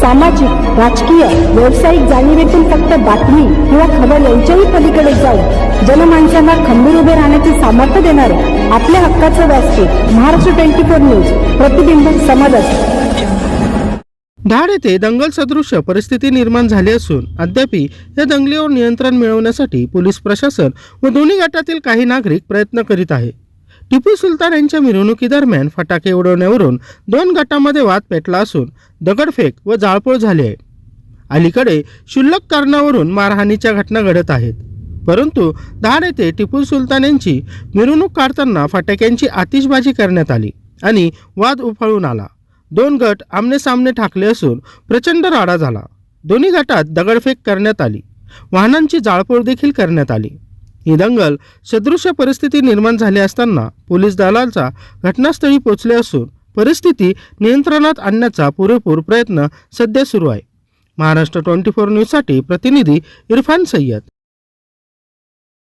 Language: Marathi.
सामाजिक राजकीय व्यावसायिक जाणीवेतून फक्त बातमी किंवा खबर यांच्याही पलीकडे जाऊन जनमानसांना खंबीर उभे राहण्याचे सामर्थ्य देणारे आपल्या हक्काचं व्यासपीठ महाराष्ट्र ट्वेंटी फोर न्यूज प्रतिबिंब समाजात धाड येथे दंगल सदृश्य परिस्थिती निर्माण झाली असून अद्याप या दंगलीवर नियंत्रण मिळवण्यासाठी पोलीस प्रशासन व दोन्ही गटातील काही नागरिक प्रयत्न करीत आहे. टिपू सुलतान यांच्या मिरवणुकीदरम्यान फटाके उडवण्यावरून दोन गटामध्ये वाद पेटला असून दगडफेक व जाळपोळ झाली आहे. अलीकडे क्षुल्लक कारणावरून मारहाणीच्या घटना घडत आहेत. परंतु धाड येथे टिपू सुलतान यांची मिरवणूक काढताना फटाक्यांची आतिषबाजी करण्यात आली आणि वाद उफाळून आला. दोन गट आमने सामने ठाकले असून प्रचंड राडा झाला. दोन्ही गटात दगडफेक करण्यात आली. वाहनांची जाळपोळ देखील करण्यात आली. ही दंगल सदृश्य परिस्थिती निर्माण झाली असताना पोलीस दलाचा घटनास्थळी पोहोचले असून परिस्थिती नियंत्रणात आणण्याचा पुरेपूर प्रयत्न सध्या सुरू आहे. महाराष्ट्र ट्वेंटी फोर न्यूजसाठी प्रतिनिधी इरफान सय्यद.